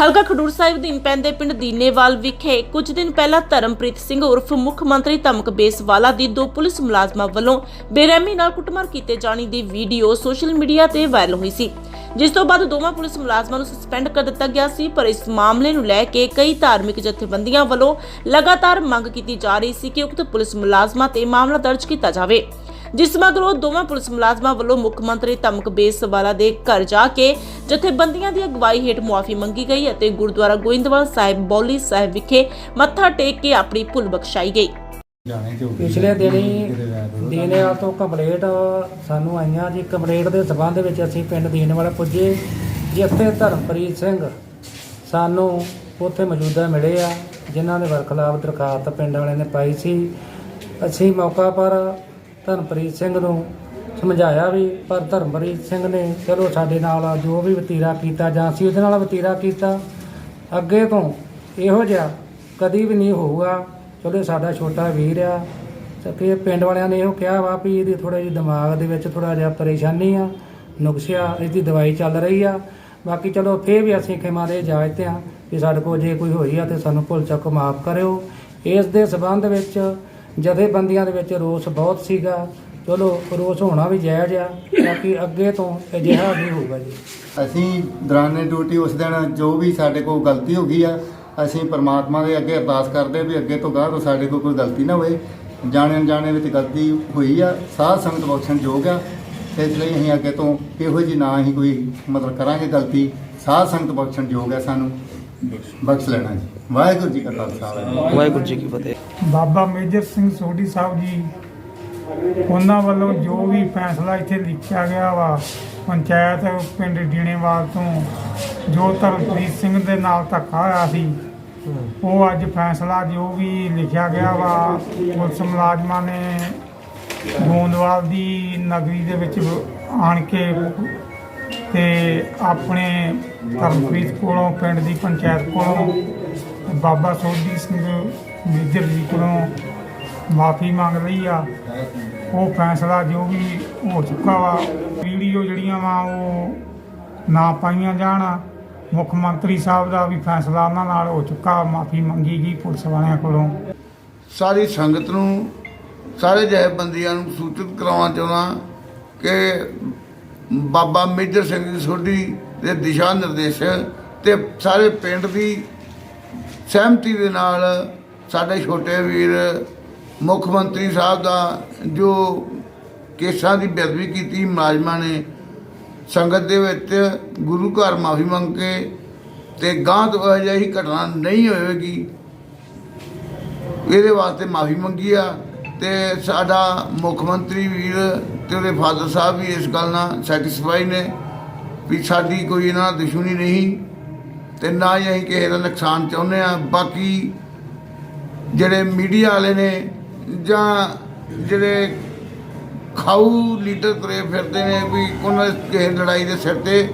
ਹਲਕਾ ਖਡੂਰ ਸਾਹਿਬ ਅਧੀਨ ਪੈਂਦੇ ਪਿੰਡ ਦੀਨੇਵਾਲ ਵਿਖੇ ਕੁਝ ਦਿਨ ਪਹਿਲਾਂ ਧਰਮਪ੍ਰੀਤ ਸਿੰਘ ਉਰਫ ਮੁੱਖ ਮੰਤਰੀ ਧਮਕ ਬੇਸਵਾਲਾ ਦੀ ਦੋ ਪੁਲਿਸ ਮੁਲਾਜ਼ਮਾਂ ਵੱਲੋਂ ਬੇਰਹਿਮੀ ਨਾਲ ਕੁੱਟਮਾਰ ਕੀਤੇ ਜਾਣੀ ਦੀ ਵੀਡੀਓ ਸੋਸ਼ਲ ਮੀਡੀਆ ਤੇ ਵਾਇਰਲ ਹੋਈ ਸੀ, ਜਿਸ ਤੋਂ ਬਾਅਦ ਦੋਵਾਂ ਪੁਲਿਸ ਮੁਲਾਜ਼ਮਾਂ ਨੂੰ ਸਸਪੈਂਡ ਕਰ ਦਿੱਤਾ ਗਿਆ ਸੀ, ਪਰ ਇਸ ਮਾਮਲੇ ਨੂੰ ਲੈ ਕੇ ਕਈ ਧਾਰਮਿਕ ਜਥੇਬੰਦੀਆਂ ਵੱਲੋਂ ਲਗਾਤਾਰ ਮੰਗ ਕੀਤੀ ਜਾ ਰਹੀ ਸੀ ਕਿ ਉਕਤ ਪੁਲਿਸ ਮੁਲਾਜ਼ਮਾਂ ਤੇ ਮਾਮਲਾ ਦਰਜ ਕੀਤਾ ਜਾਵੇ। ਜਿਸ ਮਗਰੋਂ ਦੋਵਾਂ ਪੁਲਿਸ ਮੁਲਾਜ਼ਮਾਂ ਵੱਲੋਂ ਮੁੱਖ ਮੰਤਰੀ ਧਮਕ ਬੇਸਵਾਲਾ ਦੇ ਘਰ ਜਾ ਕੇ ਜਥੇਬੰਦੀਆਂ ਦੀ ਅਗਵਾਈ ਹੇਠ ਮੁਆਫੀ ਮੰਗੀ ਗਈ ਅਤੇ ਗੁਰਦੁਆਰਾ ਗੋਇੰਦਵਾਲ ਸਾਹਿਬ ਬੌਲੀ ਸਾਹਿਬ ਵਿਖੇ ਮੱਥਾ ਟੇਕ ਕੇ ਆਪਣੀ ਭੁੱਲ ਬਖਸ਼ਾਈ ਗਈ। ਪਿਛਲੇ ਦਿਨੀ। ਦੀਨੇਵਾਲ ਤੋਂ ਕੰਪਲੇਂਟ ਸਾਨੂੰ ਆਈਆਂ ਜੀ। ਕੰਪਲੇਂਟ ਦੇ ਸਬੰਧ ਵਿੱਚ ਅਸੀਂ ਪਿੰਡ ਦੀਨੇਵਾਲ ਪੁੱਜੇ। ਜਿੱਥੇ ਧਰਮਪ੍ਰੀਤ ਸਿੰਘ ਸਾਨੂੰ ਉੱਥੇ ਮੌਜੂਦਾ ਮਿਲੇ ਆ ਜਿਨ੍ਹਾਂ ਦੇ ਵਰਖਲਾਫ ਦਰਖਾਸਤ ਪਿੰਡ ਵਾਲਿਆਂ ਨੇ ਪਾਈ ਸੀ। ਅਸੀਂ ਮੌਕਾ ਪਰ ਧਰਮਪ੍ਰੀਤ ਸਿੰਘ ਨੂੰ ਸਮਝਾਇਆ ਵੀ, ਪਰ ਧਰਮਪ੍ਰੀਤ ਸਿੰਘ ਨੇ ਚਲੋ ਸਾਡੇ ਨਾਲ ਜੋ ਵੀ ਵਤੀਰਾ ਕੀਤਾ ਜਾਂ ਅਸੀਂ ਉਹਦੇ ਨਾਲ ਵਤੀਰਾ ਕੀਤਾ, ਅੱਗੇ ਤੋਂ ਇਹੋ ਜਿਹਾ ਕਦੀ ਵੀ ਨਹੀਂ ਹੋਊਗਾ। ਚਲੋ ਸਾਡਾ ਛੋਟਾ ਵੀਰ ਆ ਤੇ ਕਿ ਪਿੰਡ ਵਾਲਿਆਂ ਨੇ ਇਹੋ ਕਿਹਾ ਵਾ ਵੀ ਇਹਦੀ ਥੋੜਾ ਜਿਹਾ ਦਿਮਾਗ ਦੇ ਵਿੱਚ ਥੋੜਾ ਜਿਹਾ ਪਰੇਸ਼ਾਨੀ ਆ, ਨੁਕਸਿਆ ਇਹਦੀ ਦਵਾਈ ਚੱਲ ਰਹੀ ਆ। ਬਾਕੀ ਚਲੋ ਫੇਰ ਵੀ ਅਸੀਂ ਖਿਮਾ ਦੇ ਇਜਾਜ਼ਤ ਆ ਵੀ ਸਾਡੇ ਕੋਲ ਜੇ ਕੋਈ ਹੋਈ ਆ ਤੇ ਸਾਨੂੰ ਭੁੱਲ ਚੱਕ ਮਾਫ ਕਰਿਓ। ਇਸ ਦੇ ਸਬੰਧ ਵਿੱਚ ਜਥੇਬੰਦੀਆਂ ਦੇ ਵਿੱਚ ਰੋਸ ਬਹੁਤ ਸੀਗਾ। ਚਲੋ, ਰੋਸ ਹੋਣਾ ਵੀ ਜਾਇਜ਼ ਆ, ਬਾਕੀ ਅੱਗੇ ਤੋਂ ਅਜਿਹਾ ਨਹੀਂ ਹੋਊਗਾ ਜੀ। ਅਸੀਂ ਦੌਰਾਨੇ ਡਿਊਟੀ ਉਸ ਦਿਨ ਜੋ ਵੀ ਸਾਡੇ ਕੋਲ ਗਲਤੀ ਹੋ ਗਈ ਆ, ਅਸੀਂ ਪ੍ਰਮਾਤਮਾ ਦੇ ਅੱਗੇ ਅਰਦਾਸ ਕਰਦੇ ਵੀ ਅੱਗੇ ਤੋਂ ਗਾਹ ਤੋਂ ਸਾਡੇ ਕੋਲ ਕੋਈ ਗਲਤੀ ਨਾ ਹੋਵੇ। ਜਾਣੇ ਅਣਜਾਣੇ ਵਿੱਚ ਗਲਤੀ ਹੋਈ ਆ, ਸਾਧ ਸੰਗਤ ਬਖਸ਼ਣ ਯੋਗ ਆ। ਇਸ ਲਈ ਅਸੀਂ ਅੱਗੇ ਤੋਂ ਇਹੋ ਜੀ ਨਾ ਹੀ ਕੋਈ ਮਤਲਬ ਕਰਾਂਗੇ ਗਲਤੀ। ਸਾਧ ਸੰਗਤ ਬਖਸ਼ਣ ਯੋਗ ਆ ਸਾਨੂੰ। ਬਖਸ਼ ਲੈਣਾ ਜੀ। ਵਾਹਿਗੁਰੂ ਜੀ ਕਾ ਖਾਲਸਾ ਵਾਹਿਗੁਰੂ ਜੀ ਕੀ ਫਤਿਹ। ਬਾਬਾ ਮੇਜਰ ਸਿੰਘ ਸੋਢੀ ਸਾਹਿਬ ਜੀ ਉਹਨਾਂ ਵੱਲੋਂ ਜੋ ਵੀ ਫੈਸਲਾ ਇੱਥੇ ਲਿਖਿਆ ਗਿਆ ਵਾ ਪੰਚਾਇਤ ਪਿੰਡ ਡੀਣੇਵਾਲ ਤੋਂ ਜੋ ਧਰਮਪ੍ਰੀਤ ਸਿੰਘ ਦੇ ਨਾਲ ਧੱਕਾ ਹੋਇਆ ਸੀ ਉਹ ਅੱਜ ਫੈਸਲਾ ਜੋ ਵੀ ਲਿਖਿਆ ਗਿਆ ਵਾ ਪੁਲਿਸ ਮੁਲਾਜ਼ਮਾਂ ਨੇ ਗੋਂਦਵਾਲ ਦੀ ਨਗਰੀ ਦੇ ਵਿੱਚ ਆਣ ਕੇ ਤੇ ਆਪਣੇ ਧਰਮਪ੍ਰੀਤ ਕੋਲੋਂ, ਪਿੰਡ ਦੀ ਪੰਚਾਇਤ ਕੋਲੋਂ, ਬਾਬਾ ਸੋਢੀ ਸਿੰਘ ਮੇਜਰ ਜੀ ਕੋਲੋਂ ਮਾਫੀ ਮੰਗ ਲਈ ਆ। ਉਹ ਫੈਸਲਾ ਜੋ ਵੀ ਹੋ ਚੁੱਕਾ ਵਾ, ਵੀਡੀਓ ਜਿਹੜੀਆਂ ਵਾ ਉਹ ਨਾ ਪਾਈਆਂ ਜਾਣ। ਮੁੱਖ ਮੰਤਰੀ ਸਾਹਿਬ ਦਾ ਵੀ ਫੈਸਲਾ ਉਹਨਾਂ ਨਾਲ ਹੋ ਚੁੱਕਾ, ਮਾਫੀ ਮੰਗੀ ਗਈ ਪੁਲਿਸ ਵਾਲਿਆਂ ਕੋਲੋਂ। ਸਾਰੀ ਸੰਗਤ ਨੂੰ, ਸਾਰੇ ਜਥੇਬੰਦੀਆਂ ਨੂੰ ਸੂਚਿਤ ਕਰਾਉਣਾ ਚਾਹੁੰਦਾ ਕਿ ਬਾਬਾ ਮੇਜਰ ਸਿੰਘ ਜੀ ਸੋਢੀ ਦੇ ਦਿਸ਼ਾ ਨਿਰਦੇਸ਼ ਤੇ ਸਾਰੇ ਪਿੰਡ ਦੀ ਸਹਿਮਤੀ ਦੇ ਨਾਲ ਸਾਡੇ ਛੋਟੇ ਵੀਰ ਮੁੱਖ ਮੰਤਰੀ ਸਾਹਿਬ ਦਾ ਜੋ ਕੇਸਾਂ ਦੀ ਬੇਅਦਬੀ ਕੀਤੀ ਮੁਲਾਜ਼ਮਾਂ ਨੇ, ਸੰਗਤ ਦੇ ਵਿੱਚ ਗੁਰੂ ਘਰ ਮਾਫੀ ਮੰਗ ਕੇ ਤੇ ਗਾਂ ਤੋਂ ਅਜਿਹੀ ਘਟਨਾ ਨਹੀਂ ਹੋਵੇਗੀ, ਇਹਦੇ ਵਾਸਤੇ ਮਾਫੀ ਮੰਗੀ ਆ। ਤੇ ਸਾਡਾ ਮੁੱਖ ਮੰਤਰੀ ਵੀਰ ਤੇ ਉਹਦੇ ਫਾਦਰ ਸਾਹਿਬ ਵੀ ਇਸ ਗੱਲ ਨਾਲ ਸੈਟੀਸਫਾਈ ਨੇ ਵੀ ਸਾਡੀ ਕੋਈ ਇਹਨਾਂ ਨਾਲ ਦੁਸ਼ਮਣੀ ਨਹੀਂ ਤੇ ਨਾ ਹੀ ਅਸੀਂ ਕਿਸੇ ਦਾ ਨੁਕਸਾਨ ਚਾਹੁੰਦੇ ਆ ਬਾਕੀ ਜਿਹੜੇ ਮੀਡੀਆ ਵਾਲੇ ਨੇ ਜਾਂ ਜਿਹੜੇ ਖਾਊ ਲੀਡਰ ਤੁਰੇ ਫਿਰਦੇ ਨੇ ਵੀ ਉਹਨਾਂ ਦੇ ਕਿਸੇ ਲੜਾਈ ਦੇ ਸਿਰ ਤੇ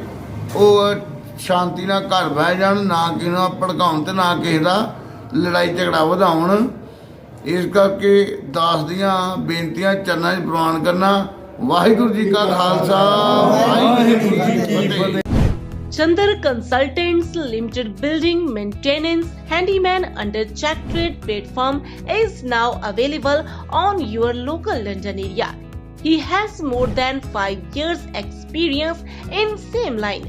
ਉਹ ਸ਼ਾਂਤੀ ਨਾਲ ਘਰ ਬਹਿ ਜਾਣ, ਨਾ ਕਿਸੇ ਨੂੰ ਭੜਕਾਉਣ ਤੇ ਨਾ ਕਿਸੇ ਦਾ ਲੜਾਈ ਝਗੜਾ ਵਧਾਉਣ। ਇਸ ਕਰਕੇ ਦਾਸ ਦੀਆਂ ਬੇਨਤੀਆਂ ਚਰਨਾਂ 'ਚ ਪ੍ਰਵਾਨ ਕਰਨਾ ਵਾਹਿਗੁਰੂ ਜੀ ਕਾ ਖਾਲਸਾ ਵਾਹਿਗੁਰੂ ਜੀ ਕੀ ਫਤਿਹ Chandar Consultants Limited Building Maintenance Handyman under Check Trade platform is now available on your local London area. He has more than 5 years experience in same line.